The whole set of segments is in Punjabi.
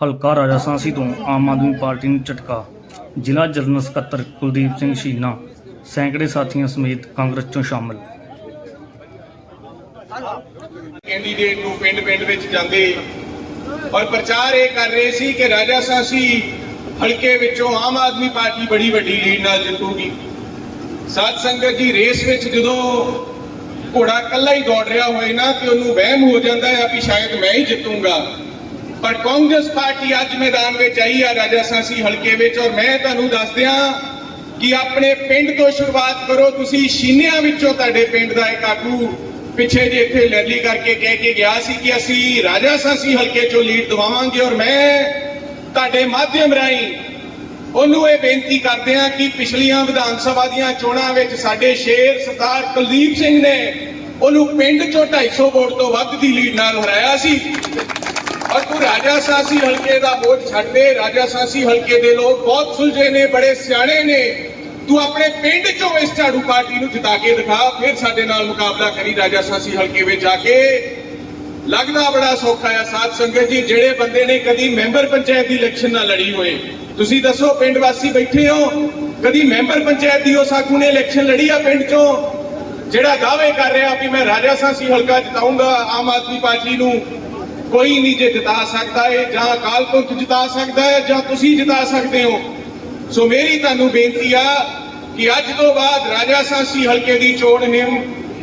ਹਲਕਾ ਰਾਜਾ ਸਾਂਸੀ ਤੋਂ ਆਮ ਆਦਮੀ ਪਾਰਟੀ ਨੂੰ ਝਟਕਾ। ਜ਼ਿਲ੍ਹਾ ਜਨਰਲ ਸਕੱਤਰ ਕੁਲਦੀਪ ਸਿੰਘ ਸ਼ੀਨਾ, ਸੈਂਕੜੇ ਸਾਥੀਆਂ ਸਮੇਤ ਕਾਂਗਰਸ ਚੋਂ ਸ਼ਾਮਲ। ਕੈਂਡੀਡੇਟ ਨੂੰ ਪਿੰਡ ਪਿੰਡ ਵਿੱਚ ਜਾਂਦੇ ਔਰ ਪ੍ਰਚਾਰ ਇਹ ਕਰ ਰਹੇ ਸੀ ਕਿ ਰਾਜਾ ਸਾਸੀ ਹਲਕੇ ਵਿੱਚੋਂ ਆਮ ਆਦਮੀ ਪਾਰਟੀ ਬੜੀ ਵੱਡੀ ਲੀਡ ਨਾਲ ਜਿੱਤੂਗੀ। ਸਾਧ ਸੰਗਤ ਦੀ ਰੇਸ ਵਿੱਚ ਜਦੋਂ ਘੋੜਾ ਇਕੱਲਾ ਹੀ ਦੌੜ ਰਿਹਾ ਹੋਏ ਨਾ ਤੇ ਉਹਨੂੰ ਵਹਿਮ ਹੋ ਜਾਂਦਾ ਹੈ ਕਿ ਸ਼ਾਇਦ ਮੈਂ ਹੀ ਜਿੱਤੂਗਾ। ਪਰ ਕਾਂਗਰਸ ਪਾਰਟੀ ਅੱਜ ਮੈਦਾਨ ਵਿੱਚ ਆਈ ਆ ਰਾਜਾ ਸਾਸੀ ਹਲਕੇ ਵਿੱਚ ਔਰ ਮੈਂ ਤੁਹਾਨੂੰ ਦੱਸ ਦਿਆਂ ਕਿ ਆਪਣੇ ਪਿੰਡ ਤੋਂ ਸ਼ੁਰੂਆਤ ਕਰੋ, ਤੁਸੀਂ ਸ਼ੀਨਿਆਂ ਵਿੱਚੋਂ ਤੁਹਾਡੇ ਪਿੰਡ ਦਾ ਇੱਕ ਆਗੂ ਪਿੱਛੇ ਜੇ ਇੱਥੇ ਰੈਲੀ ਕਰਕੇ ਕਹਿ ਕੇ ਗਿਆ ਸੀ ਕਿ ਅਸੀਂ ਰਾਜਾ ਸਾਸੀ ਹਲਕੇ ਚੋਂ ਲੀਡ ਦਵਾਵਾਂਗੇ ਔਰ ਮੈਂ ਤੁਹਾਡੇ ਮਾਧਿਅਮ ਰਾਹੀਂ ਉਹਨੂੰ ਇਹ ਬੇਨਤੀ ਕਰਦੇ ਹਾਂ ਕਿ ਪਿਛਲੀਆਂ ਵਿਧਾਨ ਸਭਾ ਦੀਆਂ ਚੋਣਾਂ ਵਿੱਚ ਸਾਡੇ ਸ਼ੇਰ ਸਰਦਾਰ ਕੁਲਦੀਪ ਸਿੰਘ ਨੇ ਉਹਨੂੰ ਪਿੰਡ ਚੋਂ 250 ਵੋਟ ਤੋਂ ਵੱਧ ਦੀ ਲੀਡ ਨਾਲ ਹਰਾਇਆ ਸੀ। ਔਰ ਤੂੰ ਰਾਜਾ ਸਾਸੀ ਹਲਕੇ ਦਾ ਬੋਝ ਛੱਡ ਦੇ। ਰਾਜਾ ਸਾਸੀ ਹਲਕੇ ਦੇ ਲੋਕ ਬਹੁਤ ਸੁਲਝੇ ਨੇ, ਬੜੇ ਸਿਆਣੇ ਨੇ। ਤੂੰ ਆਪਣੇ ਪਿੰਡ ਚੋਂ ਇਸ ਝਾੜੂ ਪਾਰਟੀ ਨੂੰ ਜਿਤਾ ਕੇ ਦਿਖਾ, ਫਿਰ ਸਾਡੇ ਨਾਲ ਮੁਕਾਬਲਾ ਕਰੀ ਰਾਜਾ ਸਾਸੀ ਹਲਕੇ ਵਿੱਚ ਜਾ ਕੇ। ਲੱਗਦਾ ਬੜਾ ਸੌਖਾ ਆ ਸਾਧ ਸੰਗਤ ਜੀ, ਜਿਹੜੇ ਬੰਦੇ ਨੇ ਕਦੀ ਮੈਂਬਰ ਪੰਚਾਇਤ ਦੀ ਇਲੈਕਸ਼ਨ ਨਾ ਲੜੀ ਹੋਏ। ਤੁਸੀਂ ਦੱਸੋ, ਪਿੰਡ ਵਾਸੀ ਬੈਠੇ ਹੋ? ਕਦੀ ਮੈਂਬਰ ਪੰਚਾਇਤ ਦੀ ਉਸ ਆਗੂ ਨੇ ਇਲੈਕਸ਼ਨ ਲੜੀ ਆ ਪਿੰਡ ਚੋਂ? ਜਿਹੜਾ ਦਾਅਵੇ ਕਰ ਰਿਹਾ ਵੀ ਮੈਂ ਰਾਜਾ ਸਾਸੀ ਹਲਕਾ ਜਿਤਾਉਂਗਾ ਆਮ ਆਦਮੀ ਪਾਰਟੀ ਨੂੰ ਕੋਈ ਨਹੀਂ ਜੇ ਜਿਤਾ ਸਕਦਾ ਹੈ ਜਾਂ ਅਕਾਲ ਪੁਰਖ ਜਿਤਾ ਸਕਦਾ ਹੈ ਜਾਂ ਤੁਸੀਂ ਜਿਤਾ ਸਕਦੇ ਹੋ। ਸੋ ਮੇਰੀ ਤੁਹਾਨੂੰ ਬੇਨਤੀ ਆ ਕਿ ਅੱਜ ਤੋਂ ਬਾਅਦ ਰਾਜਾ ਸਾਸੀ ਹਲਕੇ ਦੀ ਚੋਣ ਨਿੰਮ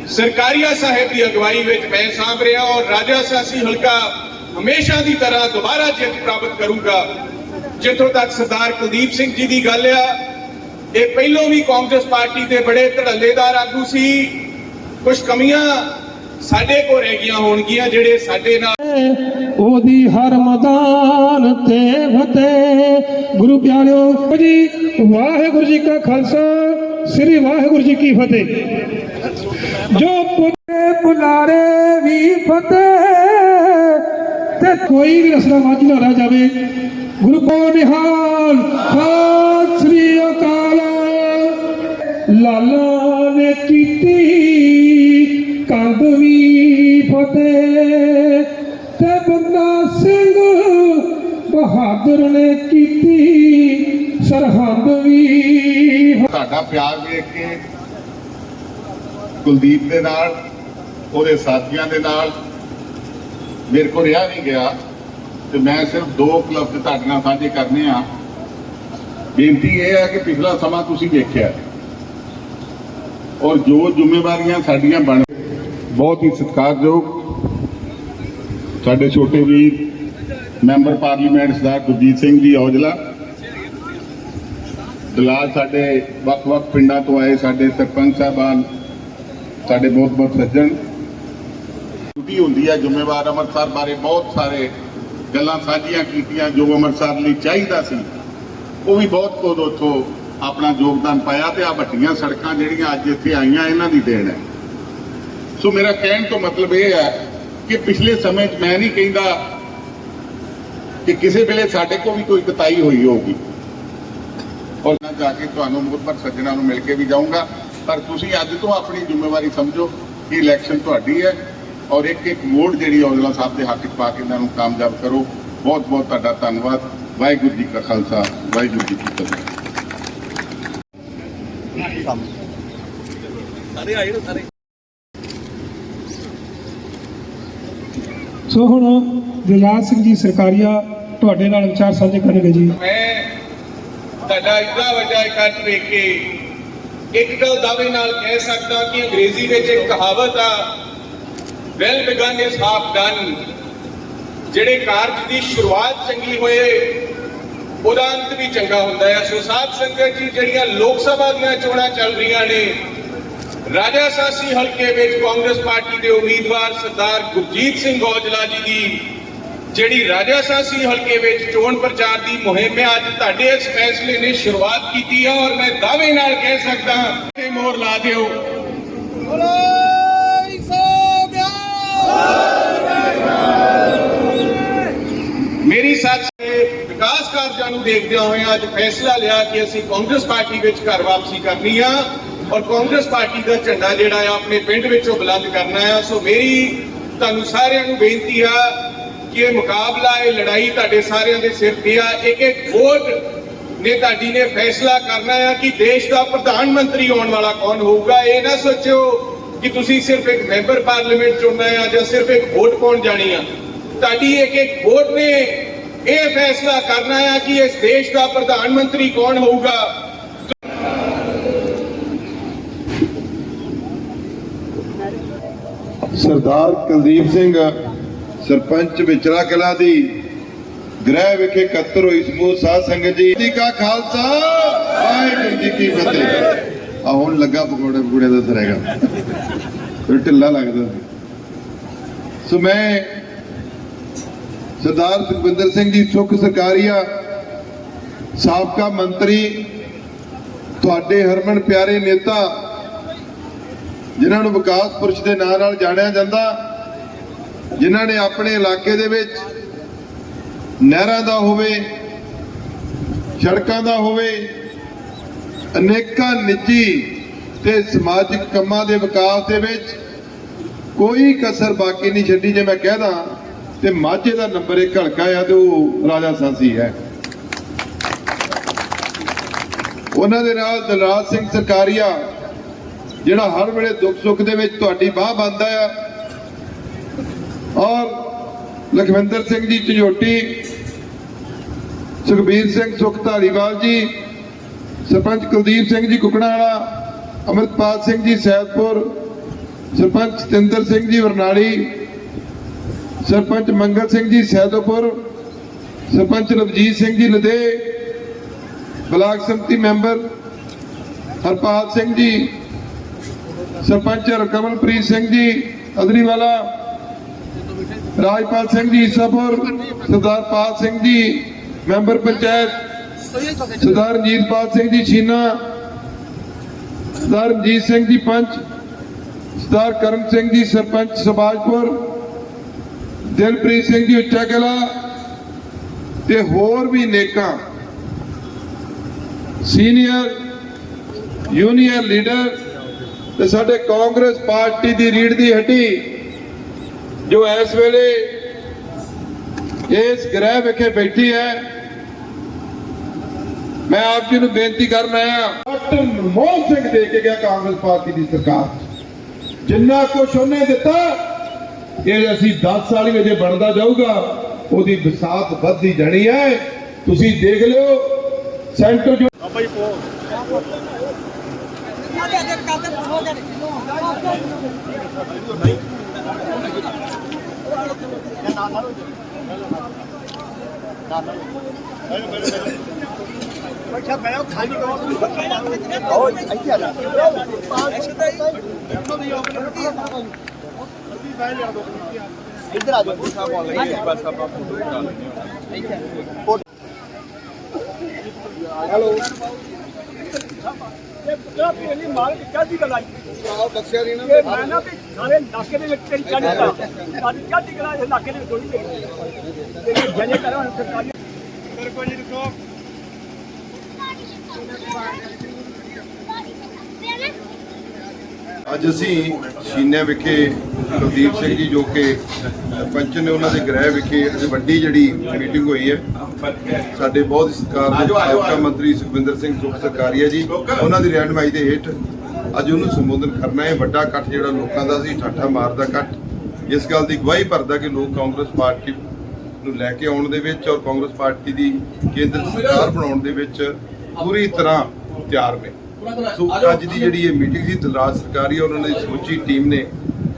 ਸਰਕਾਰੀਆ ਸਾਹਿਬ ਦੀ ਅਗਵਾਈ ਵਿੱਚ ਮੈਂ ਸਾਂਭ ਰਿਹਾ ਔਰ ਰਾਜਾ ਸਾਸੀ ਹਲਕਾ ਹਮੇਸ਼ਾ ਦੀ ਤਰ੍ਹਾਂ ਦੁਬਾਰਾ ਜਿੱਤ ਪ੍ਰਾਪਤ ਕਰੂਗਾ। ਜਿੱਥੋਂ ਤੱਕ ਸਰਦਾਰ ਕੁਲਦੀਪ ਸਿੰਘ ਜੀ ਦੀ ਗੱਲ ਆ, ਇਹ ਪਹਿਲੋਂ ਵੀ ਕਾਂਗਰਸ ਪਾਰਟੀ ਦੇ ਬੜੇ ਧੜੱਲੇਦਾਰ ਆਗੂ ਸੀ। ਕੁਝ ਕਮੀਆਂ ਸਾਡੇ ਕੋਲ ਰਹਿ ਗਈਆਂ ਹੋਣਗੀਆਂ ਜਿਹੜੇ ਸਾਡੇ ਨਾਲ ਉਹਦੀ ਹਰ ਮੈਦਾਨ ਤੇ ਫਤਿਹ। ਗੁਰੂ ਪਿਆਰਿਓ ਜੀ, ਵਾਹਿਗੁਰੂ ਜੀ ਕਾ ਖਾਲਸਾ, ਸ੍ਰੀ ਵਾਹਿਗੁਰੂ ਜੀ ਕੀ ਫਤਿਹ। ਜੋ ਪੁੱਤੇ ਬੁਲਾਰੇ ਵੀ ਫਤਿਹ, ਤੇ ਕੋਈ ਵੀ ਰਸਨਾ ਮਾਝੀ ਨਾ ਰਹਿ ਜਾਵੇ। ਗੁਰੂ ਕੋ ਨਿਹਾਲ ਸਤਿ ਸ੍ਰੀ ਅਕਾਲ। ਲਾਲਾ ਨੇ ਕੀਤੀ ਬਹਾਦਰ ਨੇ ਕੀਤੀ, ਸਰਹੰਦ ਵੀ। ਤੁਹਾਡਾ ਪਿਆਰ ਵੇਖ ਕੇ ਕੁਲਦੀਪ ਦੇ ਨਾਲ, ਉਹਦੇ ਸਾਥੀਆਂ ਦੇ ਨਾਲ ਮੇਰੇ ਕੋਲ ਰਿਹਾ ਨਹੀਂ ਗਿਆ ਤੇ ਮੈਂ ਸਿਰਫ ਦੋ ਕਲੱਬ ਤੁਹਾਡੇ ਨਾਲ ਸਾਂਝੇ ਕਰਨੇ ਆ। ਬੇਨਤੀ ਇਹ ਹੈ ਕਿ ਪਿਛਲਾ ਸਮਾਂ ਤੁਸੀਂ ਵੇਖਿਆ। ਔਰ ਜੋ ਜ਼ਿੰਮੇਵਾਰੀਆਂ ਸਾਡੀਆਂ ਬਣ ਬਹੁਤ ਹੀ ਸਤਿਕਾਰਯੋਗ ਸਾਡੇ ਛੋਟੇ ਵੀਰ ਮੈਂਬਰ ਪਾਰਲੀਮੈਂਟ ਸਰਦਾਰ ਗੁਰਜੀਤ ਸਿੰਘ ਜੀ ਔਜਲਾ। ਦਲਾਲ ਸਾਡੇ ਵੱਖ-ਵੱਖ ਪਿੰਡਾਂ ਤੋਂ ਆਏ ਸਾਡੇ ਸਰਪੰਚ ਸਾਹਿਬਾਨ, ਸਾਡੇ ਬਹੁਤ ਬਹੁਤ ਸੱਜਣ। ਡਿਊਟੀ ਹੁੰਦੀ ਹੈ ਜ਼ਿੰਮੇਵਾਰ ਅੰਮ੍ਰਿਤਸਰ ਬਾਰੇ ਬਹੁਤ ਸਾਰੇ ਗੱਲਾਂ ਸਾਂਝੀਆਂ ਕੀਤੀਆਂ ਜੋ ਅੰਮ੍ਰਿਤਸਰ ਲਈ ਚਾਹੀਦਾ ਸੀ। ਉਹ ਵੀ ਬਹੁਤ ਕੁਝ ਉੱਥੋਂ ਆਪਣਾ ਯੋਗਦਾਨ ਪਾਇਆ ਤੇ ਆ ਵੱਡੀਆਂ ਸੜਕਾਂ ਜਿਹੜੀਆਂ ਅੱਜ ਇੱਥੇ ਆਈਆਂ, ਇਹਨਾਂ ਦੀ ਦੇਣ ਹੈ। ਸੋ ਮੇਰਾ ਕਹਿਣ ਤੋਂ ਮਤਲਬ ਇਹ ਹੈ ਕਿ ਪਿਛਲੇ ਸਮੇਂ 'ਚ ਮੈਂ ਨਹੀਂ ਕਹਿੰਦਾ ਕਿ ਕਿਸੇ ਵੇਲੇ ਸਾਡੇ ਕੋਲ ਵੀ ਕੋਈ ਕਤਾਈ ਹੋਈ ਹੋਊਗੀ। ਔਰ ਮੈਂ ਜਾ ਕੇ ਤੁਹਾਨੂੰ ਮੁਖਬਰ ਸੱਜਣਾ ਨੂੰ ਮਿਲ ਕੇ ਵੀ ਜਾਊਂਗਾ। ਪਰ ਤੁਸੀਂ ਅੱਜ ਤੋਂ ਆਪਣੀ ਜ਼ਿੰਮੇਵਾਰੀ ਸਮਝੋ ਕਿ ਇਲੈਕਸ਼ਨ ਤੁਹਾਡੀ ਹੈ ਔਰ ਇੱਕ ਇੱਕ ਵੋਟ ਜਿਹੜੀ ਔਜਲਾ ਸਾਹਿਬ ਦੇ ਹੱਕ 'ਚ ਪਾ ਕੇ ਇਹਨਾਂ ਨੂੰ ਕਾਮਯਾਬ ਕਰੋ। ਬਹੁਤ ਬਹੁਤ ਤੁਹਾਡਾ ਧੰਨਵਾਦ। ਵਾਹਿਗੁਰੂ ਜੀ ਕਾ ਖਾਲਸਾ, ਵਾਹਿਗੁਰੂ ਜੀ ਕੀ ਫਤਿਹ। ਸੋ ਹੁਣ ਦਿਲਾਰ ਸਿੰਘ ਜੀ ਸਰਕਾਰੀਆ ਤੁਹਾਡੇ ਨਾਲ ਵਿਚਾਰ ਸਾਂਝੇ ਕਰਨਗੇ ਜੀ। ਮੈਂ ਤੁਹਾਡਾ ਇੰਨਾ ਵੱਡਾ ਇਕੱਠ ਵੇਖ ਕੇ ਇੱਕ ਗੱਲ ਦਾਅਵੇ ਨਾਲ ਕਹਿ ਸਕਦਾ ਕਿ ਅੰਗਰੇਜ਼ੀ ਵਿੱਚ ਇੱਕ ਕਹਾਵਤ ਆ well begun is half done ਜਿਹੜੇ ਕਾਰਜ ਦੀ ਸ਼ੁਰੂਆਤ ਚੰਗੀ ਹੋਏ, ਉਹਦਾ ਅੰਤ ਵੀ ਚੰਗਾ ਹੁੰਦਾ ਹੈ। ਸੋ ਸਾਧ ਸੰਗਤ ਜੀ, ਜਿਹੜੀਆਂ ਲੋਕ ਸਭਾ ਦੀਆਂ ਚੋਣਾਂ ਚੱਲ ਰਹੀਆਂ ਨੇ ਰਾਜਾ ਸਾਸੀ ਹਲਕੇ ਵਿੱਚ ਕਾਂਗਰਸ ਪਾਰਟੀ ਦੇ ਉਮੀਦਵਾਰ ਸਰਦਾਰ ਗੁਰਜੀਤ ਸਿੰਘ ਔਜਲਾ ਜੀ ਦੀ ਜਿਹੜੀ ਰਾਜਾ ਸਾਸੀ ਹਲਕੇ ਵਿੱਚ ਚੋਣ ਪ੍ਰਚਾਰ ਦੀ ਮੁਹਿੰਮ ਹੈ ਅੱਜ ਤੁਹਾਡੇ ਇਸ ਫੈਸਲੇ ਨੇ ਸ਼ੁਰੂਆਤ ਕੀਤੀ ਹੈ ਔਰ ਮੈਂ ਦਾਅਵੇ ਨਾਲ ਕਹਿ ਸਕਦਾ ਤੇ ਮੋਹਰ ਲਾ ਦਿਓ। ਮੇਰੀ ਦੇ ਵਿਕਾਸ ਕਾਰਜਾਂ ਨੂੰ ਦੇਖਦਿਆਂ ਹੋਇਆਂ ਅੱਜ ਫੈਸਲਾ ਲਿਆ ਕਿ ਅਸੀਂ ਕਾਂਗਰਸ ਪਾਰਟੀ ਵਿੱਚ ਘਰ ਵਾਪਸੀ ਕਰਨੀ ਆ। ਔਰ ਕਾਂਗਰਸ ਪਾਰਟੀ ਦਾ ਝੰਡਾ ਜਿਹੜਾ ਆ ਆਪਣੇ ਪਿੰਡ ਵਿੱਚੋਂ ਬੁਲੰਦ ਕਰਨਾ ਆ। ਸੋ ਮੇਰੀ ਤੁਹਾਨੂੰ ਸਾਰਿਆਂ ਨੂੰ ਬੇਨਤੀ ਆ ਕਿ ਇਹ ਮੁਕਾਬਲਾ, ਇਹ ਲੜਾਈ ਤੁਹਾਡੇ ਸਾਰਿਆਂ ਦੇ ਸਿਰ ਤੇ ਆ। ਇੱਕ ਇੱਕ ਵੋਟ ਨੇ ਤੁਹਾਡੀ ਨੇ ਫੈਸਲਾ ਕਰਨਾ ਆ ਕਿ ਦੇਸ਼ ਦਾ ਪ੍ਰਧਾਨ ਮੰਤਰੀ ਆਉਣ ਵਾਲਾ ਕੌਣ ਹੋਊਗਾ। ਇਹ ਨਾ ਸੋਚਿਓ ਕਿ ਤੁਸੀਂ ਸਿਰਫ ਇੱਕ ਮੈਂਬਰ ਪਾਰਲੀਮੈਂਟ ਚੁਣਨਾ ਆ ਜਾਂ ਸਿਰਫ ਇੱਕ ਵੋਟ ਪਾਉਣ ਜਾਣੀ ਆ। ਤੁਹਾਡੀ ਇੱਕ ਇੱਕ ਵੋਟ ਨੇ ਇਹ ਫੈਸਲਾ ਕਰਨਾ ਆ ਕਿ ਇਸ ਦੇਸ਼ ਦਾ ਪ੍ਰਧਾਨ ਮੰਤਰੀ ਕੌਣ ਹੋਊਗਾ। ਸਰਦਾਰ ਕੁਲਦੀਪ ਸਿੰਘ ਸਰਪੰਚ ਵਿਚਲਾ ਕਲਾ ਦੀ ਗ੍ਰਹਿ ਵਿਖੇ ਇਕੱਤਰ ਹੋਈ ਸਮੂਹ ਸਾਧ ਸੰਗਤ ਜੀ। ਜੀ ਕਾ ਖਾਲਸਾ, ਵਾਹਿਗੁਰੂ ਜੀ ਕੀ ਫਤਿਹ। ਆ ਹੁਣ ਲੱਗਾ ਪਕੌੜੇ ਪਕੌੜੇ ਦਾ ਸਰੇਗਾ। ਫਿਰ ਢਿੱਲਾ ਲੱਗਦਾ ਸੀ। ਸੋ ਮੈਂ ਸਰਦਾਰ ਸੁਖਵਿੰਦਰ ਸਿੰਘ ਜੀ, ਸੁਖ ਸਰਕਾਰੀਆ, ਸਾਬਕਾ ਮੰਤਰੀ, ਤੁਹਾਡੇ ਹਰਮਨ ਪਿਆਰੇ ਨੇਤਾ ਜਿਨ੍ਹਾਂ ਨੂੰ ਵਿਕਾਸ ਪੁਰਸ਼ ਦੇ ਨਾਂ ਨਾਲ ਜਾਣਿਆ ਜਾਂਦਾ, ਜਿਨ੍ਹਾਂ ਨੇ ਆਪਣੇ ਇਲਾਕੇ ਦੇ ਵਿੱਚ ਨਹਿਰਾਂ ਦਾ ਹੋਵੇ, ਸੜਕਾਂ ਦਾ ਹੋਵੇ, ਅਨੇਕਾਂ ਨਿੱਜੀ ਤੇ ਸਮਾਜਿਕ ਕੰਮਾਂ ਦੇ ਵਿਕਾਸ ਦੇ ਵਿੱਚ ਕੋਈ ਕਸਰ ਬਾਕੀ ਨਹੀਂ ਛੱਡੀ, ਜੇ ਮੈਂ ਕਹਿਦਾ ਤੇ ਮਾਝੇ ਦਾ ਨੰਬਰ ਇੱਕ ਹਲਕਾ ਆ ਤੇ ਉਹ ਰਾਜਾ ਸਾਂਸੀ ਹੈ। ਉਹਨਾਂ ਦੇ ਨਾਲ ਦਲਰਾਜ ਸਿੰਘ ਸਰਕਾਰੀਆ ਜਿਹੜਾ ਹਰ ਵੇਲੇ ਦੁੱਖ ਸੁੱਖ ਦੇ ਵਿੱਚ ਤੁਹਾਡੀ ਬਾਹ ਬੰਦਾ ਆ। ਔਰ ਲਖਵਿੰਦਰ ਸਿੰਘ ਜੀ ਝੰਜੋਟੀ, ਸੁਖਬੀਰ ਸਿੰਘ ਸੁਖ ਧਾਲੀਵਾਲ ਜੀ, ਸਰਪੰਚ ਕੁਲਦੀਪ ਸਿੰਘ ਜੀ ਕੁਕੜਾ ਵਾਲਾ ਅਮਰਪਾਲ ਸਿੰਘ ਜੀ ਸੈਦਪੁਰ, ਸਰਪੰਚ ਸਤਿੰਦਰ ਸਿੰਘ ਜੀ ਵਰਨਾਲੀ, ਸਰਪੰਚ ਮੰਗਲ ਸਿੰਘ ਜੀ ਸੈਦੋਪੁਰ, ਸਰਪੰਚ ਰਵਜੀਤ ਸਿੰਘ ਜੀ ਲਦੇ ਬਲਾਕ ਸੰਮਤੀ ਮੈਂਬਰ ਹਰਪਾਲ ਸਿੰਘ ਜੀ ਸਰਪੰਚ ਕਮਲਪ੍ਰੀਤ ਸਿੰਘ ਜੀ ਅਦਰੀਵਾਲਾ ਰਾਜਪਾਲ ਸਿੰਘ ਜੀ ਈਸਾਪੁਰ ਸਰਦਾਰ ਪਾਲ ਸਿੰਘ ਜੀ, ਮੈਂਬਰ ਪੰਚਾਇਤ, ਸਰਦਾਰ ਰਣਜੀਤਪਾਲ ਸਿੰਘ ਜੀ, ਛੀਨਾ, ਸਰਦਾਰ ਰਣਜੀਤ ਸਿੰਘ ਜੀ, ਪੰਚ, ਸਰਦਾਰ ਕਰਮ ਸਿੰਘ ਜੀ, ਸਰਪੰਚ ਸਬਾਜਪੁਰ, ਦਿਲਪ੍ਰੀਤ ਸਿੰਘ ਜੀ, ਉੱਚਾ ਕਲਾ ਤੇ ਹੋਰ ਵੀ ਨੇਕਾਂ ਸੀਨੀਅਰ ਯੂਨੀਅਰ ਲੀਡਰ ਤੇ ਸਾਡੇ ਕਾਂਗਰਸ ਪਾਰਟੀ ਦੀ ਰੀੜ ਦੀ ਹੱਡੀ ਜੋ ਇਸ ਵੇਲੇ ਇਸ ਗ੍ਰਹਿ ਵਿਖੇ ਬੈਠੀ ਹੈ, ਮੈਂ ਆਪ ਜੀ ਨੂੰ ਬੇਨਤੀ ਕਰਨ ਆਇਆ ਡਾਕਟਰ ਮਨਮੋਹਨ ਸਿੰਘ ਦੇ ਕੇ ਗਿਆ ਕਾਂਗਰਸ ਪਾਰਟੀ ਦੀ ਸਰਕਾਰ। ਜਿੰਨਾ ਕੁਝ ਉਹਨੇ ਦਿੱਤਾ, ਇਹ ਅਸੀਂ 10 ਸਾਲ ਹੀ ਅਜੇ ਬਣਦਾ ਜਾਊਗਾ, ਉਹਦੀ ਵਿਸਾਤ ਵੱਧਦੀ ਜਾਣੀ ਹੈ। ਤੁਸੀਂ ਦੇਖ ਲਿਓ, ਸੈਂਟਰ ਜੋ ਅੱਛਾ ਬੈਠੋ ਖਾਲੀ ਕਰੋ। ਆਓ ਇੱਥੇ ਆ ਜਾ। ਇੱਧਰ ਆ ਜਾਓ ਸਾਹਿਬ ਆਲ ਗਏ ਬਸ ਆਪਾਂ ਫੋਟੋ ਹੀ ਕਰ ਲੈਂਦੇ ਹਾਂ ਹੈਲੋ ਪਹਿਲੀ ਮਾਲ ਕਿੱਡੀ ਗੱਲ ਆਈ ਆਹ ਦੱਸਿਆ ਨਹੀਂ ਨਾ ਮੈਂ ਨਾ ਵੀ ਸਾਰੇ ਇਲਾਕੇ ਦੇ ਵਿੱਚ ਤੇਰੀ ਚੜ੍ਹਦਾ ਸਾਡੀ ਕਿੱਡੀ ਗੱਲ ਹੈ ਇਲਾਕੇ ਦੇ ਵਿੱਚ ਥੋੜੀ ਜਿਹੀ ਤੇ ਜਨੇ ਕਰਾਂ ਸਰਕਾਰੀ ਮੇਰੇ ਕੋਲ ਜੀ ਰੁਕੋ ਅੱਜ ਅਸੀਂ ਸ਼ੀਨੇ ਵਿਖੇ ਕੁਲਦੀਪ ਸਿੰਘ ਜੀ ਜੋ ਕਿ ਸਰਪੰਚ ਨੇ ਉਹਨਾਂ ਦੇ ਗ੍ਰਹਿ ਵਿਖੇ ਅੱਜ ਵੱਡੀ ਜਿਹੜੀ ਮੀਟਿੰਗ ਹੋਈ ਹੈ। ਸਾਡੇ ਬਹੁਤ ਹੀ ਸਤਿਕਾਰਯੋਗ ਸਾਬਕਾ ਮੰਤਰੀ ਸੁਖਵਿੰਦਰ ਸਿੰਘ ਸੁਖ ਸਰਕਾਰੀਆ ਜੀ। ਉਹਨਾਂ ਦੀ ਰਹਿਨਮਾਈ ਦੇ ਹੇਠ ਅੱਜ ਉਹਨੂੰ ਸੰਬੋਧਨ ਕਰਨਾ ਹੈ। ਵੱਡਾ ਇਕੱਠ ਜਿਹੜਾ ਲੋਕਾਂ ਦਾ ਸੀ ਠਾਠਾ ਮਾਰਦਾ ਇਕੱਠ। ਇਸ ਗੱਲ ਦੀ ਗਵਾਹੀ ਭਰਦਾ ਕਿ ਲੋਕ ਕਾਂਗਰਸ ਪਾਰਟੀ ਨੂੰ ਲੈ ਕੇ ਆਉਣ ਦੇ ਵਿੱਚ ਔਰ ਕਾਂਗਰਸ ਪਾਰਟੀ ਦੀ ਕੇਂਦਰ ਸਰਕਾਰ ਬਣਾਉਣ ਦੇ ਵਿੱਚ ਪੂਰੀ ਤਰ੍ਹਾਂ ਤਿਆਰ ਨੇ। ਸੋ ਅੱਜ ਦੀ ਜਿਹੜੀ ਇਹ ਮੀਟਿੰਗ ਸੀ ਦਲਰਾਜ ਸਰਕਾਰੀ ਔਰ ਉਹਨਾਂ ਦੀ ਸਮੁੱਚੀ ਟੀਮ ਨੇ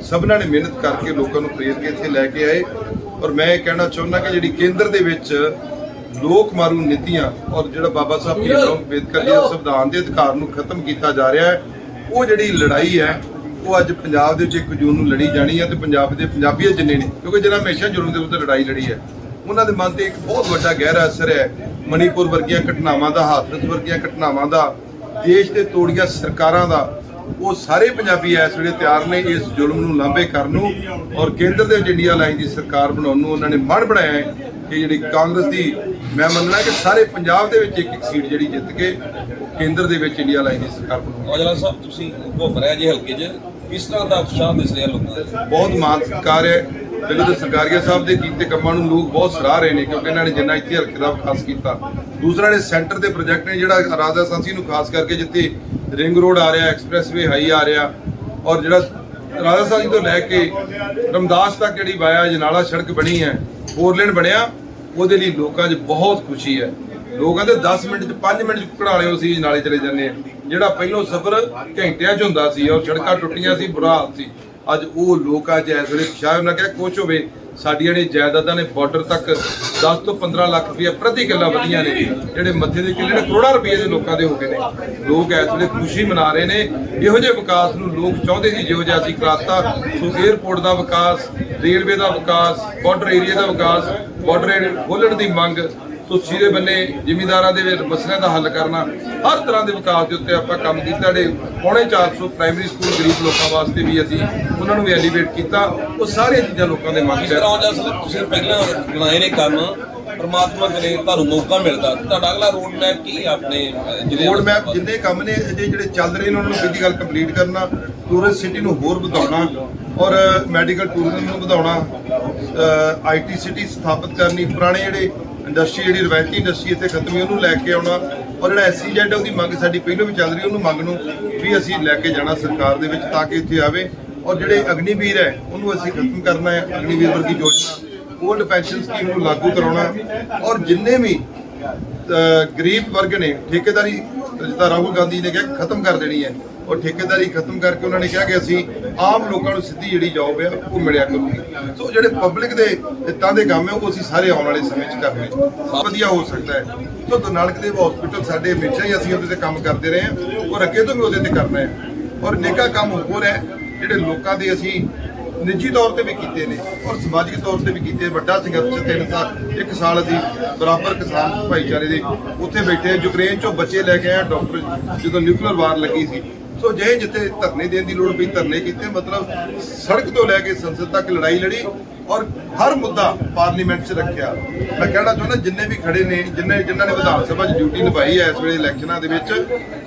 ਸਭਨਾਂ ਨੇ ਮਿਹਨਤ ਕਰਕੇ ਲੋਕਾਂ ਨੂੰ ਪ੍ਰੇਰ ਕੇ ਇੱਥੇ ਲੈ ਕੇ ਆਏ। ਔਰ ਮੈਂ ਇਹ ਕਹਿਣਾ ਚਾਹੁੰਦਾ ਕਿ ਜਿਹੜੀ ਕੇਂਦਰ ਦੇ ਵਿੱਚ ਲੋਕ ਮਾਰੂ ਨੀਤੀਆਂ ਔਰ ਜਿਹੜਾ ਬਾਬਾ ਸਾਹਿਬ ਭੀਮ ਅੰਬੇਦਕਰ ਜੀ ਦੇ ਸੰਵਿਧਾਨ ਦੇ ਅਧਿਕਾਰ ਨੂੰ ਖਤਮ ਕੀਤਾ ਜਾ ਰਿਹਾ ਹੈ ਉਹ ਜਿਹੜੀ ਲੜਾਈ ਹੈ ਉਹ ਅੱਜ ਪੰਜਾਬ ਦੇ ਵਿੱਚ 1 ਜੂਨ ਨੂੰ ਲੜੀ ਜਾਣੀ ਹੈ ਤੇ ਪੰਜਾਬ ਦੇ ਪੰਜਾਬੀਅਤ ਜਿੰਨੇ ਨੇ ਕਿਉਂਕਿ ਜਿਹੜਾ ਹਮੇਸ਼ਾ ਜ਼ੁਲਮ ਦੇ ਉੱਤੇ ਲੜਾਈ ਲੜੀ ਹੈ ਉਹਨਾਂ ਦੇ ਮਨ ਤੇ ਇੱਕ ਬਹੁਤ ਵੱਡਾ ਗਹਿਰਾ ਅਸਰ ਹੈ ਮਣੀਪੁਰ ਵਰਗੀਆਂ ਘਟਨਾਵਾਂ ਦਾ ਹਾਥਰਸ ਵਰਗੀਆਂ ਘਟਨਾਵਾਂ ਦਾ ਦੇਸ਼ ਤੇ ਤੋੜੀਆਂ ਸਰਕਾਰਾਂ ਦਾ ਉਹ ਸਾਰੇ ਪੰਜਾਬੀ ਇਸ ਵੇਲੇ ਤਿਆਰ ਨੇ ਇਸ ਜ਼ੁਲਮ ਨੂੰ ਲਾਂਭੇ ਕਰਨ ਨੂੰ ਔਰ ਕੇਂਦਰ ਦੇ ਵਿੱਚ ਇੰਡੀਆ ਲਾਈਨ ਦੀ ਸਰਕਾਰ ਬਣਾਉਣ ਨੂੰ ਉਹਨਾਂ ਨੇ ਮਨ ਬਣਾਇਆ ਹੈ ਕਿ ਜਿਹੜੀ ਕਾਂਗਰਸ ਦੀ ਮੈਂ ਮੰਨਣਾ ਕਿ ਸਾਰੇ ਪੰਜਾਬ ਦੇ ਵਿੱਚ ਇੱਕ ਇੱਕ ਸੀਟ ਜਿਹੜੀ ਜਿੱਤ ਕੇ ਕੇਂਦਰ ਦੇ ਵਿੱਚ ਇੰਡੀਆ ਲਾਈਨ ਦੀ ਸਰਕਾਰ ਬਣਾਉਣੀ ਔਜਲਾ ਸਾਹਿਬ ਤੁਸੀਂ ਘੁੰਮ ਰਹੇ ਜੀ ਹਲਕੇ 'ਚ। ਕਿਸ ਤਰ੍ਹਾਂ ਦਾ ਉਤਸ਼ਾਹ ਦਿਸ ਰਿਹਾ ਲੋਕਾਂ ਦਾ ਬਹੁਤ ਮਾਨ ਸਤਿਕਾਰ ਹੈ। ਤਾਂ ਸਰਕਾਰੀਆ ਸਾਹਿਬ ਦੇ ਕੀਤੇ ਕੰਮਾਂ ਨੂੰ ਲੋਕ ਬਹੁਤ ਸਰਾਹ ਰਹੇ ਨੇ ਕਿਉਂਕਿ ਇਹਨਾਂ ਨੇ ਜਿੰਨਾ ਇੱਥੇ ਹਲਕੇ ਦਾ ਵਿਕਾਸ ਕੀਤਾ। ਦੂਸਰਾ ਨੇ ਸੈਂਟਰ ਦੇ ਪ੍ਰੋਜੈਕਟ ਨੇ ਜਿਹੜਾ ਰਾਜਾ ਸਾਂਸੀ ਨੂੰ ਖਾਸ ਕਰਕੇ ਜਿੱਥੇ ਰਿੰਗ ਰੋਡ ਆ ਰਿਹਾ ਐਕਸਪ੍ਰੈਸਵੇ ਹਾਈ ਆ ਰਿਹਾ ਔਰ ਜਿਹੜਾ ਰਾਜਾ ਸਾਂਸੀ ਤੋਂ ਲੈ ਕੇ ਰਮਦਾਸ ਤੱਕ ਜਿਹੜੀ ਵਾਇਆ ਜਨਾਲਾ ਸੜਕ ਬਣੀ ਹੈ ਫੋਰ ਲੇਨ ਬਣਿਆ। ਉਹਦੇ ਲਈ ਲੋਕਾਂ 'ਚ ਬਹੁਤ ਖੁਸ਼ੀ ਹੈ। ਲੋਕ ਕਹਿੰਦੇ 10 ਮਿੰਟ 'ਚ 5 ਮਿੰਟ 'ਚ ਕੁਕੜਾਲੇ ਸੀ, ਨਾਲੇ ਚਲੇ ਜਾਂਦੇ ਆ। ਜਿਹੜਾ ਪਹਿਲੋਂ ਸਫ਼ਰ ਘੰਟਿਆਂ 'ਚ ਹੁੰਦਾ ਸੀ ਔਰ ਸੜਕਾਂ ਟੁੱਟੀਆਂ ਸੀ, ਬੁਰਾ ਹਾਲ ਸੀ। ਅੱਜ ਉਹ ਲੋਕ 'ਚ ਇਸ ਵੇਲੇ ਸ਼ਾਇਦ ਉਹਨਾਂ ਕਿਹਾ ਕੁਛ ਹੋਵੇ, ਸਾਡੀਆਂ ਨੇ ਜਾਇਦਾਦਾਂ ਨੇ ਬਾਰਡਰ ਤੱਕ 10 ਤੋਂ 15 ਲੱਖ ਰੁਪਏ ਪ੍ਰਤੀ ਕਿੱਲਾ ਵਧੀਆਂ ਨੇ, ਜਿਹੜੇ ਮੱਥੇ ਦੇ ਕਿੱਲੇ ਨੇ, ਕਰੋੜਾਂ ਰੁਪਏ ਦੇ ਲੋਕਾਂ ਦੇ ਹੋ ਗਏ ਨੇ। ਲੋਕ ਇਸ ਵੇਲੇ ਖੁਸ਼ੀ ਮਨਾ ਰਹੇ ਨੇ। ਇਹੋ ਜਿਹੇ ਵਿਕਾਸ ਨੂੰ ਲੋਕ ਚਾਹੁੰਦੇ ਸੀ, ਜਿਹੋ ਜਿਹਾ ਅਸੀਂ ਕਰਾਤਾ। ਸੋ 에어ਪੋਰਟ ਦਾ ਵਿਕਾਸ ਰੇਲਵੇ ਦਾ ਵਿਕਾਸ ਬਾਰਡਰ ਏਰੀਆ ਦਾ ਵਿਕਾਸ ਬਾਰਡਰ ਖੋਲ੍ਹਣ ਦੀ ਮੰਗ ਤੁਲਸੀ ਦੇ ਬੰਨੇ ਜ਼ਿਮੀਂਦਾਰਾਂ ਦੇ ਵਿੱਚ ਮਸਲਿਆਂ ਦਾ ਹੱਲ ਕਰਨਾ ਹਰ ਤਰ੍ਹਾਂ ਦੇ ਵਿਕਾਸ ਦੇ ਉੱਤੇ ਆਪਾਂ ਕੰਮ ਕੀਤਾ। ਜਿਹੜੇ ਪੌਣੇ 400 ਪ੍ਰਾਇਮਰੀ ਸਕੂਲ ਗਰੀਬ ਲੋਕਾਂ ਵਾਸਤੇ ਵੀ ਅਸੀਂ ਉਹਨਾਂ ਨੂੰ ਵੀ ਐਲੀਵੇਟ ਕੀਤਾ। ਉਹ ਸਾਰੀਆਂ ਚੀਜ਼ਾਂ ਲੋਕਾਂ ਦੇ ਮੰਗ ਦਾ ਤੁਸੀਂ ਪਹਿਲਾਂ ਗਣਾਏ ਨੇ ਕੰਮ ਪਰਮਾਤਮਾ ਕਰੇ ਤੁਹਾਨੂੰ ਮੌਕਾ ਮਿਲਦਾ। ਤੁਹਾਡਾ ਅਗਲਾ ਰੋਡ ਮੈਪ ਕੀ ਆਪਣੇ ਰੋਡ ਮੈਪ ਜਿੰਨੇ ਕੰਮ ਨੇ ਅਜੇ ਜਿਹੜੇ ਚੱਲ ਰਹੇ ਨੇ ਉਹਨਾਂ ਨੂੰ ਪਹਿਲੀ ਗੱਲ ਕੰਪਲੀਟ ਕਰਨਾ ਟੂਰਿਸਟ ਸਿਟੀ ਨੂੰ ਹੋਰ ਵਧਾਉਣਾ ਔਰ ਮੈਡੀਕਲ ਟੂਰਿਜ਼ਮ ਨੂੰ ਵਧਾਉਣਾ ਆਈਟੀ ਸਿਟੀ ਸਥਾਪਿਤ ਕਰਨੀ ਪੁਰਾਣੇ ਜਿਹੜੇ ਇੰਡਸਟਰੀ ਜਿਹੜੀ ਰਵਾਇਤੀ ਇੰਡਸਟਰੀ ਇੱਥੇ ਖਤਮ ਹੋਈ, ਉਹਨੂੰ ਲੈ ਕੇ ਆਉਣਾ। ਔਰ ਜਿਹੜਾ ਐਸਸੀਜੈਡ ਉਹਦੀ ਮੰਗ ਸਾਡੀ ਪਹਿਲਾਂ ਵੀ ਚੱਲ ਰਹੀ ਉਹਨੂੰ ਮੰਗ ਨੂੰ ਵੀ ਅਸੀਂ ਲੈ ਕੇ ਜਾਣਾ ਸਰਕਾਰ ਦੇ ਵਿੱਚ ਤਾਂ ਕਿ ਇੱਥੇ ਆਵੇ। ਔਰ ਜਿਹੜੇ ਅਗਨੀਵੀਰ ਹੈ, ਉਹਨੂੰ ਅਸੀਂ ਖਤਮ ਕਰਨਾ ਹੈ, ਅਗਨੀਵੀਰ ਵਰਗੀ ਯੋਜਨਾ। ਓਲਡ ਪੈਨਸ਼ਨ ਸਕੀਮ ਨੂੰ ਲਾਗੂ ਕਰਾਉਣਾ ਔਰ ਜਿੰਨੇ ਵੀ ਗਰੀਬ ਵਰਗ ਨੇ, ਠੇਕੇਦਾਰੀ ਜਿੱਦਾਂ ਰਾਹੁਲ ਗਾਂਧੀ ਨੇ ਕਿਹਾ ਖਤਮ ਕਰ ਦੇਣੀ ਹੈ। ਔਰ ਠੇਕੇਦਾਰੀ ਖਤਮ ਕਰਕੇ ਉਹਨਾਂ ਨੇ ਕਿਹਾ ਕਿ ਅਸੀਂ ਆਮ ਲੋਕਾਂ ਨੂੰ ਸਿੱਧੀ ਜਿਹੜੀ ਜੌਬ ਆ, ਉਹ ਮਿਲਿਆ ਕਰੂਗੀ। ਸੋ ਜਿਹੜੇ ਪਬਲਿਕ ਦੇ ਹਿੱਤਾਂ ਦੇ ਕੰਮ ਹੈ ਉਹ ਅਸੀਂ ਸਾਰੇ ਆਉਣ ਵਾਲੇ ਸਮੇਂ 'ਚ ਕਰਨੇ। ਵਧੀਆ ਹੋ ਸਕਦਾ ਹੈ। ਸੋ ਗੁਰੂ ਨਾਨਕ ਹਸਪੀਟਲ ਸਾਡੇ ਹਮੇਸ਼ਾ ਹੀ ਅਸੀਂ ਉਹਦੇ ਤੇ ਕੰਮ ਕਰਦੇ ਰਹੇ ਹਾਂ ਔਰ ਅੱਗੇ ਤੋਂ ਵੀ ਉਹਦੇ ਤੇ ਕਰਨਾ ਹੈ। ਔਰ ਨੇਕਾ ਕੰਮ ਹੋਰ ਹੈ, ਜਿਹੜੇ ਲੋਕਾਂ ਦੇ ਅਸੀਂ ਨਿੱਜੀ ਤੌਰ ਤੇ ਵੀ ਕੀਤੇ ਨੇ ਔਰ ਸਮਾਜਿਕ ਤੌਰ ਤੇ ਵੀ ਕੀਤੇ ਵੱਡਾ ਸੰਘਰਸ਼ ਤਿੰਨ ਸਾਲ, ਇੱਕ ਸਾਲ ਅਸੀਂ ਬਰਾਬਰ ਕਿਸਾਨ ਭਾਈਚਾਰੇ ਦੇ ਉੱਥੇ ਬੈਠੇ ਯੂਕਰੇਨ ਚੋਂ ਬੱਚੇ ਲੈ ਕੇ ਆਏ ਡਾਕਟਰ, ਜਦੋਂ ਨਿਊਕਲੀਅਰ ਵਾਰ ਲੱਗੀ ਸੀ ਸੋ ਜੇ ਜਿੱਥੇ ਧਰਨੇ ਦੇਣ ਦੀ ਲੋੜ ਪਈ, ਧਰਨੇ ਕੀਤੇ, ਮਤਲਬ ਸੜਕ ਤੋਂ ਲੈ ਕੇ ਸੰਸਦ ਤੱਕ ਲੜਾਈ ਲੜੀ ਔਰ ਹਰ ਮੁੱਦਾ ਪਾਰਲੀਮੈਂਟ 'ਚ ਰੱਖਿਆ। ਮੈਂ ਕਹਿਣਾ ਚਾਹੁੰਦਾ, ਜਿੰਨੇ ਵੀ ਖੜੇ ਨੇ, ਜਿੰਨੇ ਜਿਨ੍ਹਾਂ ਨੇ ਵਿਧਾਨ ਸਭਾ 'ਚ ਡਿਊਟੀ ਨਿਭਾਈ ਹੈ ਇਸ ਵੇਲੇ ਇਲੈਕਸ਼ਨਾਂ ਦੇ ਵਿੱਚ,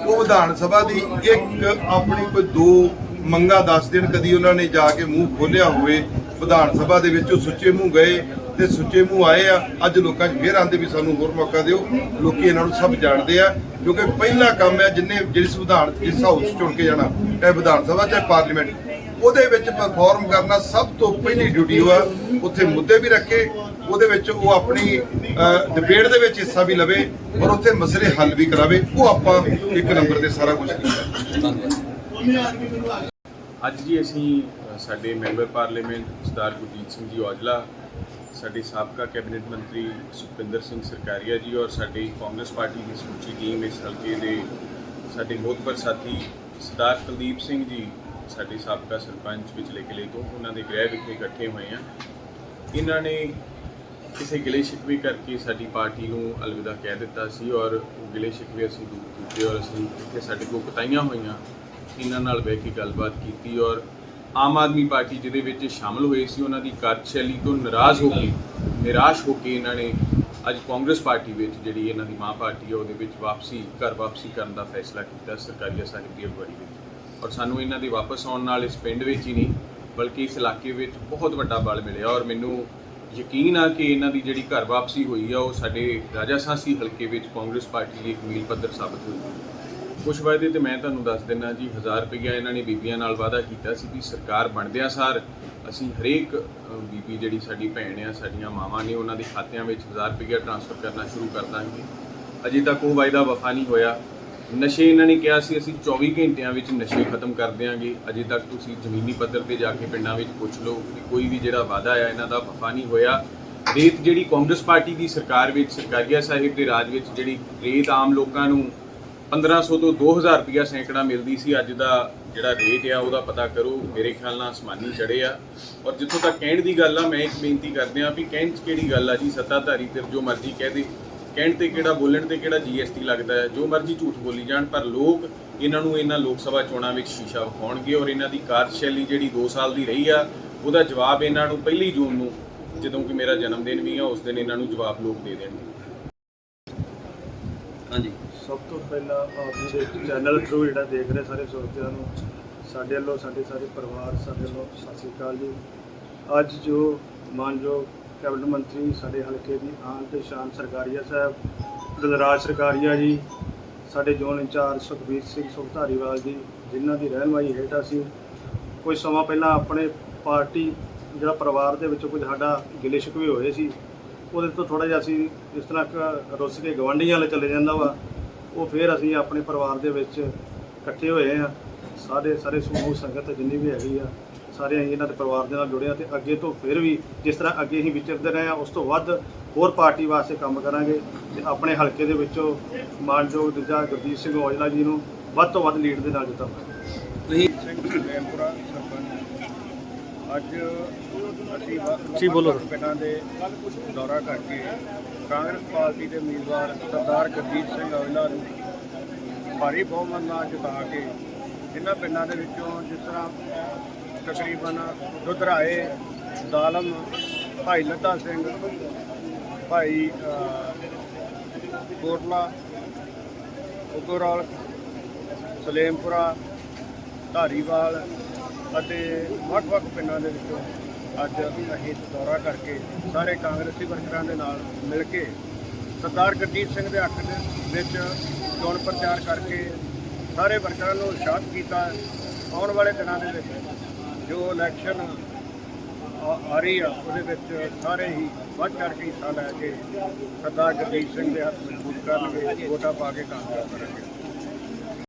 ਉਹ ਵਿਧਾਨ ਸਭਾ ਦੀ ਇੱਕ ਆਪਣੀ ਕੋਈ ਦੋ ਮੰਗਾ ਦੱਸ ਦੇਣ, ਕਦੀ ਉਹਨਾਂ ਨੇ ਜਾ ਕੇ ਮੂੰਹ ਖੋਲਿਆ ਹੋਵੇ, ਵਿਧਾਨ ਸਭਾ ਦੇ ਵਿੱਚ ਉਹ ਸੁੱਚੇ ਮੂੰਹ ਗਏ ਤੇ ਸੁੱਚੇ ਮੂੰਹ ਆਏ ਆ, ਅੱਜ ਲੋਕਾਂ 'ਚ ਫੇਰ ਆਂਦੇ ਵੀ ਸਾਨੂੰ ਹੋਰ ਮੌਕਾ ਦਿਓ। ਲੋਕੀ ਇਹਨਾਂ ਨੂੰ ਸਭ ਜਾਣਦੇ ਆ, ਕਿਉਂਕਿ ਪਹਿਲਾ ਕੰਮ ਹੈ ਜਿੰਨੇ ਜਿਸ ਵਿਧਾਨ ਜਿਸ ਹਾਊਸ ਚੁਣ ਕੇ ਜਾਣਾ, ਚਾਹੇ ਵਿਧਾਨ ਸਭਾ, ਚਾਹੇ ਪਾਰਲੀਮੈਂਟ, ਉਹਦੇ ਵਿੱਚ ਪਰਫਾਰਮ ਕਰਨਾ ਸਭ ਤੋਂ ਪਹਿਲੀ ਡਿਊਟੀ ਉਹ ਆ। ਉੱਥੇ ਮੁੱਦੇ ਵੀ ਰੱਖੇ, ਉਹਦੇ ਵਿੱਚ ਉਹ ਆਪਣੀ ਡਿਬੇਟ ਦੇ ਵਿੱਚ ਹਿੱਸਾ ਵੀ ਲਵੇ ਔਰ ਉੱਥੇ ਮਸਲੇ ਹੱਲ ਵੀ ਕਰਾਵੇ, ਉਹ ਆਪਾਂ ਇੱਕ ਨੰਬਰ ਤੇ ਸਾਰਾ ਕੁਝ ਕੀਤਾ। ਅੱਜ ਜੀ ਅਸੀਂ ਸਾਡੇ ਮੈਂਬਰ ਪਾਰਲੀਮੈਂਟ ਸਰਦਾਰ ਗੁਰਜੀਤ ਸਿੰਘ ਜੀ ਔਜਲਾ, ਸਾਡੇ ਸਾਬਕਾ ਕੈਬਨਿਟ ਮੰਤਰੀ ਸੁਖਪਿੰਦਰ ਸਿੰਘ ਸਰਕਾਰੀਆ ਜੀ ਔਰ ਸਾਡੀ ਕਾਂਗਰਸ ਪਾਰਟੀ ਦੀ ਸਮੁੱਚੀ ਟੀਮ ਇਸ ਹਲਕੇ ਦੇ ਸਾਡੇ ਮੋਹਤਬਰ ਸਾਥੀ ਸਰਦਾਰ ਕੁਲਦੀਪ ਸਿੰਘ ਜੀ, ਸਾਡੇ ਸਾਬਕਾ ਸਰਪੰਚ ਵਿਚਲੇ ਕਿਲੇ ਤੋਂ ਉਹਨਾਂ ਦੇ ਗ੍ਰਹਿ ਵਿਖੇ ਇਕੱਠੇ ਹੋਏ ਆ ਇਹਨਾਂ ਨੇ ਕਿਸੇ ਗਿਲੇ ਸ਼ਿਕਵੇ ਕਰਕੇ ਸਾਡੀ ਪਾਰਟੀ ਨੂੰ ਅਲਵਿਦਾ ਕਹਿ ਦਿੱਤਾ ਸੀ ਔਰ ਉਹ ਗਿਲੇ ਸ਼ਿਕਵੇ ਅਸੀਂ ਦੂਰ ਕੀਤੇ ਔਰ ਅਸੀਂ ਇੱਥੇ ਸਾਡੇ ਕੋਲ ਕਤਾਈਆਂ ਹੋਈਆਂ, ਇਹਨਾਂ ਨਾਲ ਬਹਿ ਕੇ ਗੱਲਬਾਤ ਕੀਤੀ ਔਰ ਆਮ ਆਦਮੀ ਪਾਰਟੀ ਜਿਹਦੇ ਵਿੱਚ ਸ਼ਾਮਲ ਹੋਏ ਸੀ, ਉਹਨਾਂ ਦੀ ਕਾਰਜਸ਼ੈਲੀ ਤੋਂ ਨਾਰਾਜ਼ ਹੋ ਕੇ, ਨਿਰਾਸ਼ ਹੋ ਕੇ ਇਹਨਾਂ ਨੇ ਅੱਜ ਕਾਂਗਰਸ ਪਾਰਟੀ ਵਿੱਚ ਜਿਹੜੀ ਇਹਨਾਂ ਦੀ ਮਾਂ ਪਾਰਟੀ ਹੈ ਉਹਦੇ ਵਿੱਚ ਵਾਪਸੀ, ਘਰ ਵਾਪਸੀ ਕਰਨ ਦਾ ਫੈਸਲਾ ਕੀਤਾ ਸਰਕਾਰੀਆ ਸਾਹਿਬ ਦੀ ਅਗਵਾਈ ਵਿੱਚ। ਔਰ ਸਾਨੂੰ ਇਹਨਾਂ ਦੇ ਵਾਪਸ ਆਉਣ ਨਾਲ ਇਸ ਪਿੰਡ ਵਿੱਚ ਹੀ ਨਹੀਂ, ਬਲਕਿ ਇਸ ਇਲਾਕੇ ਵਿੱਚ ਬਹੁਤ ਵੱਡਾ ਬਲ ਮਿਲਿਆ। ਔਰ ਮੈਨੂੰ ਯਕੀਨ ਆ ਕਿ ਇਹਨਾਂ ਦੀ ਜਿਹੜੀ ਘਰ ਵਾਪਸੀ ਹੋਈ ਆ, ਉਹ ਸਾਡੇ ਰਾਜਾ ਸਾਂਸੀ ਹਲਕੇ ਵਿੱਚ ਕਾਂਗਰਸ ਪਾਰਟੀ ਲਈ ਇੱਕ ਮੀਲ ਪੱਧਰ ਸਾਬਤ ਹੋਈ। ਕੁਝ ਵਾਅਦੇ ਤੇ ਮੈਂ ਤੁਹਾਨੂੰ ਦੱਸ ਦਿੰਨਾ ਜੀ 1000 ਰੁਪਈਆ ਇਹਨਾਂ ਨੇ ਬੀਬੀਆਂ ਨਾਲ ਵਾਅਦਾ ਕੀਤਾ ਸੀ ਵੀ ਸਰਕਾਰ ਬਣਦਿਆਂ ਸਾਰ ਅਸੀਂ ਹਰੇਕ ਬੀਬੀ ਜਿਹੜੀ ਸਾਡੀ ਭੈਣ ਆ, ਸਾਡੀਆਂ ਮਾਵਾਂ ਨੇ ਉਹਨਾਂ ਦੇ ਖਾਤਿਆਂ ਵਿੱਚ 1000 ਰੁਪਈਆ ਟ੍ਰਾਂਸਫਰ ਕਰਨਾ ਸ਼ੁਰੂ ਕਰ ਦਾਂਗੇ। ਅਜੇ ਤੱਕ ਉਹ ਵਾਅਦਾ ਵਫਾ ਨਹੀਂ ਹੋਇਆ। ਨਸ਼ੇ ਇਹਨਾਂ ਨੇ ਕਿਹਾ ਸੀ, ਅਸੀਂ 24 ਘੰਟਿਆਂ ਵਿੱਚ ਨਸ਼ੇ ਖਤਮ ਕਰ ਦਿਆਂਗੇ। ਅਜੇ ਤੱਕ ਤੁਸੀਂ ਜ਼ਮੀਨੀ ਪੱਧਰ ਤੇ ਜਾ ਕੇ ਪਿੰਡਾਂ ਵਿੱਚ ਪੁੱਛ ਲਓ ਕਿ ਕੋਈ ਵੀ ਜਿਹੜਾ ਵਾਅਦਾ ਆ, ਇਹਨਾਂ ਦਾ ਵਫਾ ਨਹੀਂ ਹੋਇਆ। ਰੇਤ ਜਿਹੜੀ ਕਾਂਗਰਸ ਪਾਰਟੀ ਦੀ ਸਰਕਾਰ ਵਿੱਚ, ਸਰਕਾਰੀਆ ਸਾਹਿਬ ਦੇ ਰਾਜ ਵਿੱਚ ਜਿਹੜੀ ਰੇਤ ਆਮ ਲੋਕਾਂ ਨੂੰ 1500 ਤੋਂ 2000 ਰੁਪਇਆ ਸੈਂਕੜਾ ਮਿਲਦੀ ਸੀ। ਅੱਜ ਦਾ ਜਿਹੜਾ ਰੇਟ ਆ, ਉਹਦਾ ਪਤਾ ਕਰੋ, ਮੇਰੇ ਖਿਆਲ ਨਾਲ ਅਸਮਾਨੀ ਚੜੇ ਆ। ਔਰ ਜਿੱਥੋਂ ਤੱਕ ਕਹਿਣ ਦੀ ਗੱਲ ਆ, ਮੈਂ ਇੱਕ ਬੇਨਤੀ ਕਰਦੇ ਆ ਵੀ ਕਹਿਣ 'ਚ ਕਿਹੜੀ ਗੱਲ ਆ ਜੀ? ਸੱਤਾਧਾਰੀ ਤੇ ਜੋ ਮਰਜ਼ੀ ਕਹਿ ਦੇ। ਕਹਿਣ ਤੇ ਕਿਹੜਾ, ਬੋਲਣ ਤੇ ਕਿਹੜਾ ਜੀਐਸਟੀ ਲੱਗਦਾ ਹੈ? ਜੋ ਮਰਜ਼ੀ ਝੂਠ ਬੋਲੀ ਜਾਣ, ਪਰ ਲੋਕ ਇਹਨਾਂ ਨੂੰ ਇਹਨਾਂ ਲੋਕ ਸਭਾ ਚੋਣਾਂ ਵਿੱਚ ਸ਼ੀਸ਼ਾ ਵਿਖਾਉਣਗੇ ਔਰ ਇਹਨਾਂ ਦੀ ਕਾਰਜਸ਼ੈਲੀ ਜਿਹੜੀ 2 ਸਾਲ ਦੀ ਰਹੀ ਆ, ਉਹਦਾ ਜਵਾਬ ਇਹਨਾਂ ਨੂੰ ਪਹਿਲੀ ਜੂਨ ਨੂੰ, ਜਦੋਂ ਕਿ ਮੇਰਾ ਜਨਮ ਦਿਨ ਵੀ ਆ, ਉਸ ਦਿਨ ਇਹਨਾਂ ਨੂੰ ਜਵਾਬ ਲੋਕ ਦੇ ਦੇਣਗੇ। ਹਾਂਜੀ। ਸਭ ਤੋਂ ਪਹਿਲਾਂ ਆਪਣੇ ਚੈਨਲ ਥਰੂ ਜਿਹੜਾ ਦੇਖ ਰਹੇ ਸਾਰੇ ਸਰੋਤਿਆਂ ਨੂੰ, ਸਾਡੇ ਵੱਲੋਂ, ਸਾਡੇ ਸਾਰੇ ਪਰਿਵਾਰ, ਸਾਡੇ ਵੱਲੋਂ ਸਤਿ ਸ੍ਰੀ ਅਕਾਲ ਜੀ। ਅੱਜ ਜੋ ਮਾਨਯੋਗ ਕੈਬਨਿਟ ਮੰਤਰੀ ਸਾਡੇ ਹਲਕੇ ਦੀ ਆਨ ਤੇ ਸ਼ਾਨ ਸਰਕਾਰੀਆ ਸਾਹਿਬ, ਦਲਰਾਜ ਸਰਕਾਰੀਆ ਜੀ, ਸਾਡੇ zone in charge Sukhbir Singh Sukhdhariwal ji, ਜਿਨ੍ਹਾਂ ਦੀ ਰਹਿਨਮਾਈ ਹੇਠ ਅਸੀਂ ਕੁਝ ਸਮਾਂ ਪਹਿਲਾਂ ਆਪਣੇ ਪਾਰਟੀ, ਜਿਹੜਾ ਪਰਿਵਾਰ ਦੇ ਵਿੱਚੋਂ ਕੁਝ ਸਾਡਾ ਗਿਲੇ ਸ਼ਿਕਵੇ ਹੋਏ ਸੀ, ਉਹਦੇ ਤੋਂ ਥੋੜਾ ਜਿਹਾ ਅਸੀਂ ਇਸ ਤਰ੍ਹਾਂ ਰੁੱਸ ਕੇ ਗਵਾਂਢੀਆਂ ਵਾਲੇ ਚਲੇ ਜਾਂਦਾ ਵਾ। ਉਹ ਫਿਰ ਅਸੀਂ ਆਪਣੇ ਪਰਿਵਾਰ ਦੇ ਵਿੱਚ ਇਕੱਠੇ ਹੋਏ ਆ ਸਾਰੇ ਸਾਰੇ ਸਮੂਹ ਸੰਗਤ ਜਿੰਨੀ ਵੀ ਹੈਗੀ ਆ ਸਾਰੇ ਅਸੀਂ ਇਹਨਾਂ ਦੇ ਪਰਿਵਾਰ ਦੇ ਨਾਲ ਜੁੜੇ ਆ ਤੇ ਅੱਗੇ ਤੋਂ ਫਿਰ ਵੀ ਜਿਸ ਤਰ੍ਹਾਂ ਅੱਗੇ ਅਸੀਂ ਵਿਚਰਦੇ ਰਹੇ ਆ ਉਸ ਤੋਂ ਵੱਧ ਹੋਰ ਪਾਰਟੀ ਵਾਸਤੇ ਕੰਮ ਕਰਾਂਗੇ ਤੇ ਆਪਣੇ ਹਲਕੇ ਦੇ ਵਿੱਚੋਂ ਮਾਨਯੋਗ ਦੂਜਾ ਗੁਰਦੀਪ ਸਿੰਘ ਔਜਲਾ ਜੀ ਨੂੰ ਵੱਧ ਤੋਂ ਵੱਧ ਲੀਡ ਦੇ ਨਾਲ ਜਿਤਾਵਾਂਗੇ ਸਿੰਘ ਸਰਪੰਚ ਅੱਜ ਅਸੀਂ ਬੋਲੋ। ਪਿੰਡਾਂ ਦੇ ਦੌਰਾ ਕਰਕੇ ਕਾਂਗਰਸ ਪਾਰਟੀ ਦੇ ਉਮੀਦਵਾਰ ਸਰਦਾਰ ਗੁਰਜੀਤ ਸਿੰਘ ਔਜਲਾ ਨੂੰ ਭਾਰੀ ਬਹੁਮਤ ਨਾਲ ਜਿਤਾ ਕੇ ਇਹਨਾਂ ਪਿੰਡਾਂ ਦੇ ਵਿੱਚੋਂ ਜਿਸ ਤਰ੍ਹਾਂ ਤਕਰੀਬਨ ਦੁਧਰਾਏ, ਦਾਲਮ, ਭਾਈ ਲੱਦਾ ਸਿੰਘ, ਭਾਈ ਕੋਟਲਾ ਉਗੋਰਾਲ ਸਲੇਮਪੁਰਾ, ਧਾਰੀਵਾਲ ਅਤੇ ਵੱਖ-ਵੱਖ ਪਿੰਡਾਂ ਦੇ ਵਿੱਚੋਂ ਅੱਜ ਅਸੀਂ ਦੌਰਾ ਕਰਕੇ ਸਾਰੇ ਕਾਂਗਰਸੀ ਵਰਕਰਾਂ ਦੇ ਨਾਲ ਮਿਲ ਕੇ ਸਰਦਾਰ ਗੁਰਜੀਤ ਸਿੰਘ ਦੇ ਹੱਕ ਦੇ ਵਿੱਚ ਚੋਣ ਪ੍ਰਚਾਰ ਕਰਕੇ ਸਾਰੇ ਵਰਕਰਾਂ ਨੂੰ ਉਤਸ਼ਾਹਿਤ ਕੀਤਾ ਆਉਣ ਵਾਲੇ ਦਿਨਾਂ ਦੇ ਵਿੱਚ ਜੋ ਇਲੈਕਸ਼ਨ ਆ ਆ ਰਹੀ ਆ, ਉਹਦੇ ਵਿੱਚ ਸਾਰੇ ਹੀ ਵੱਧ ਚੜ੍ਹ ਕੇ ਹਿੱਸਾ ਲੈ ਕੇ ਸਰਦਾਰ ਗੁਰਜੀਤ ਸਿੰਘ ਦੇ ਹੱਥ ਮਜ਼ਬੂਤ ਕਰਨਗੇ, ਵੋਟਾਂ ਪਾ ਕੇ ਕਾਮਯਾਬ ਕਰਨਗੇ